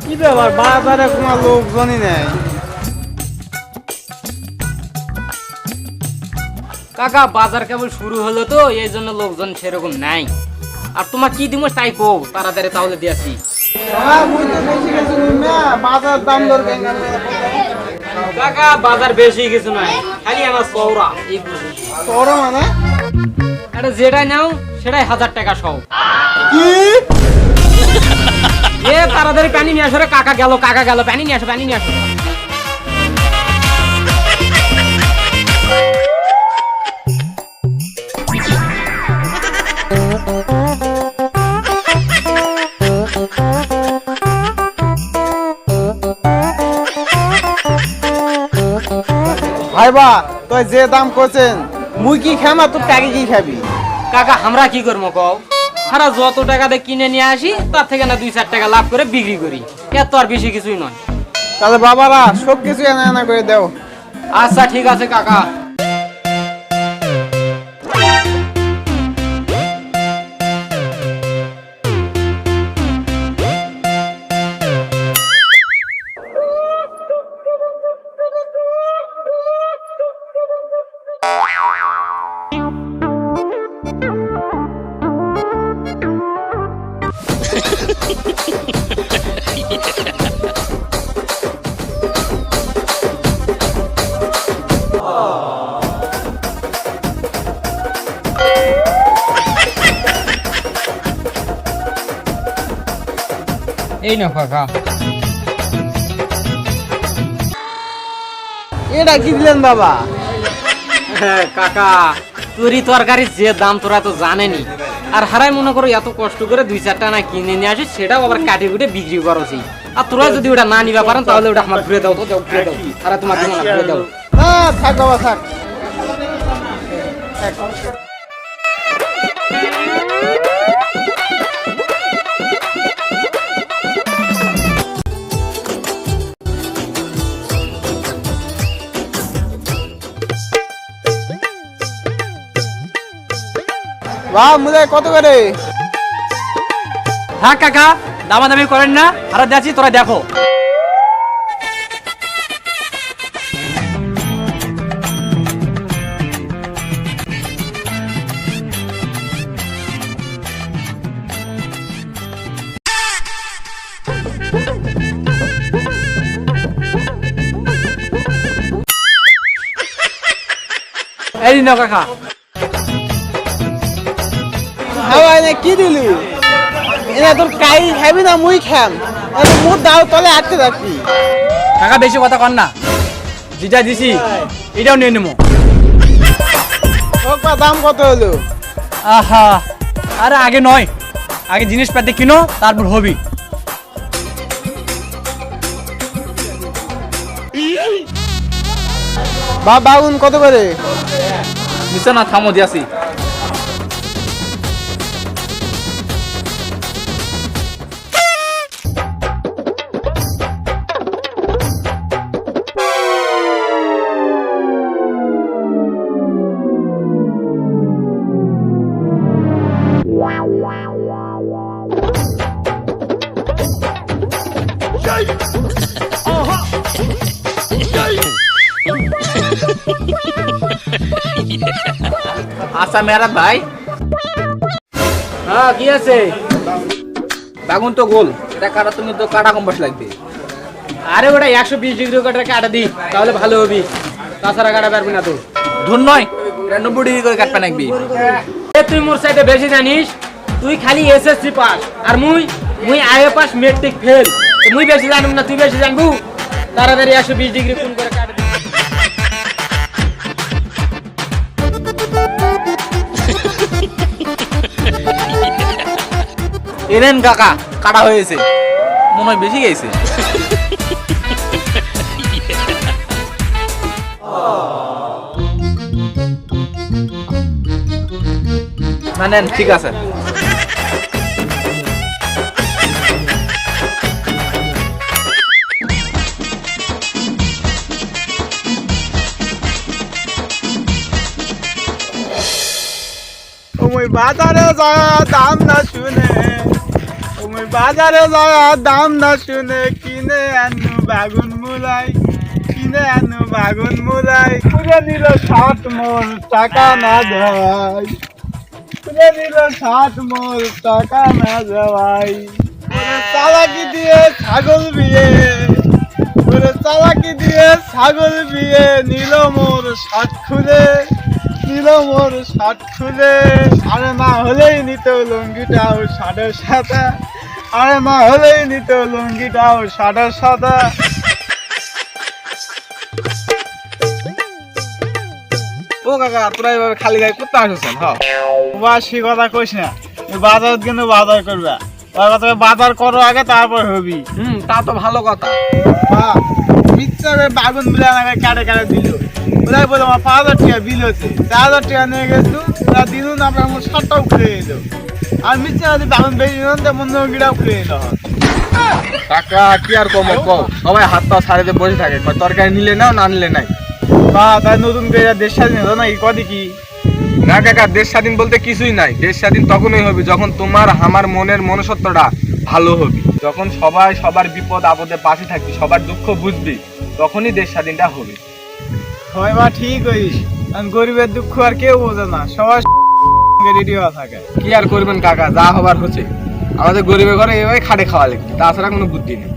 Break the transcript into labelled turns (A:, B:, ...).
A: কি ব্যাপার বাজারে কোনো লোকজনই নেই
B: কাকা বাজার কেবল শুরু হলো তো এই জন্য লোকজন সেরকম নাই। আর তোমার কি দিমো তাই কো তাড়াতাড়ি তাহলে দিয়েছি
A: হ্যাঁ
B: কাকা বাজার বেশি কিছু নাই খালি আমার চৌরা এই বুঝি।
A: তোর মানে?
B: আরে যেটাই নাও সেটাই হাজার টাকা সহ
A: কি?
B: এ তাড়াতাড়ি পানি নিয়ে আসো রে কাকা গেল কাকা গেল পানি নিয়ে আসো পানি নিয়ে আসো।
A: ভাইবা তুই যে দাম করছেন মুই কি খাম আর তুই টাকা কি খাবি?
B: কাকা আমরা কি করব কও? সারা যত টাকা দিয়ে কিনে নিয়ে আসি তার থেকে না দুই চার টাকা লাভ করে বিক্রি করি। এত আর বেশি কিছুই নয়।
A: তাহলে বাবারা সব কিছু এনে এনে করে দেও।
B: আচ্ছা ঠিক আছে কাকা। এই না কাকা
A: এটা কি দিলেন বাবা
B: হ্যাঁ, কাকা তুরি তরকারির যে দাম তোরা তো জানেনি। আর হারাই মনে করো এত কষ্ট করে দুই চারটা না কিনে নিয়ে আসি সেটাও আবার কাটি কুটে বিক্রি করছি আর তোরা যদি ওটা না নিবা পারেন তাহলে ওটা আমার ঘুরে দাও তো ঘুরে দাও। আর তোমার জন্য ঘুরে দাও।
A: থাক বাবা থাক। বাহ মুদাই কত করে?
B: হ্যাঁ কাকা, দামাদামি করেন না হারা যাচ্ছি তোরা দেখো। এই নাও কাকা।
A: হাওয়া এনে কি দিলি? এনে তোর কাই খাবি না মুই খাম। মুখ দাও তলে আটকে রাখবি।
C: টাকা বেশি কথা কর না। যেটা দিছি এটাও নিয়ে নেব।
A: দাম কত হলো?
C: আহা আরে আগে নয়। আগে জিনিসপাতি কিনো তারপর হবি।
A: বা বাগুন কত করে?
C: নিশ্চয় না থামো দিয়াছি। আচ্ছা মেরা ভাই।
B: হ্যাঁ কি আছে?
C: বাগুন তো গোল। এটা কাটা তুমি তো কাটা কম বসে লাগবে।
B: আরে ওটা একশো বিশ ডিগ্রি কাটা কাটা দি তাহলে ভালো হবি। তাছাড়া কাটা পারবি না তো।
C: ধুন নয় এটা নব্বই ডিগ্রি করে লাগবি
B: এ তুই মোর সাইডে বেশি জানিস তুই খালি এসএসসি পাস আর মুই মুই আইএ পাস মেট্রিক ফেল মুই বেশি জানব না তুই বেশি জানবু? তাড়াতাড়ি একশো বিশ ডিগ্রি কোন করে কাটা
C: এনেন কাকা কাটা হয়েছে। মনে হয় বেশি গেছে।
D: না নেন ঠিক আছে।
A: বাজারে যাওয়া দাম না শুনে ওই বাজারে যাওয়া দাম না শুনে কিনে আনু বাগুন মুলাই কিনে আনু বাগুন মুলাই খুঁজে নিল ষাট মোল টাকা না দেওয়াই খুঁজে নিল ষাট মোল টাকা না দেওয়াই চালাকি দিয়ে ছাগল বিয়ে চালাকি দিয়ে ছাগল বিয়ে নিল মোর ষাট খুলে নিল মোর ষাট খুলে। আরে না হলেই নিত লুঙ্গিটাও ষাটের সাথে আরে না হলেই নিত লুঙ্গিটাও ষাটের সাথে
D: ও কাকা তোরা এভাবে খালি গায়ে করতে আসছেন হ্যাঁ
A: বাসি কথা কইস না। বাজার কিন্তু বাজার করবা। কথা বাজার করো আগে তারপর হবি।
D: হুম তা তো ভালো কথা।
A: বা মিথ্যারে বাগুন বিলে কাটে কাটে দিল। ওরাই বলে আমার পাঁচ হাজার টাকা বিল হচ্ছে চার হাজার টাকা নিয়ে গেছো ওরা দিনও না আপনার আমার ষাটটাও খুলে এলো আর মিথ্যা যদি বাগুন বেরিয়ে দিলাম তেমন গিরাও খুলে এলো
D: কাকা কি আর কম কম সবাই হাত পা ছাড়িতে বসে থাকে। তরকারি নিলে নাও না নিলে নাই?
A: বা তাই নতুন করে দেশ স্বাধীন হলো না এই কদি কি?
D: না কাকা দেশ স্বাধীন বলতে কিছুই নাই। দেশ স্বাধীন তখনই হবে যখন তোমার আমার মনের মনুষ্যত্বটা ভালো হবে। যখন সবাই সবার বিপদ আপদে পাশে থাকবি সবার দুঃখ বুঝবি তখনই দেশ স্বাধীনটা হবে।
A: হয় বা ঠিক হইস গরিবের দুঃখ আর কেউ বোঝে না সবাই রেডি হওয়া থাকে।
D: কি আর করবেন কাকা, যা হবার হচ্ছে। আমাদের গরিবের ঘরে এভাবে খাটে খাওয়া লাগবে, তাছাড়া কোনো বুদ্ধি নেই।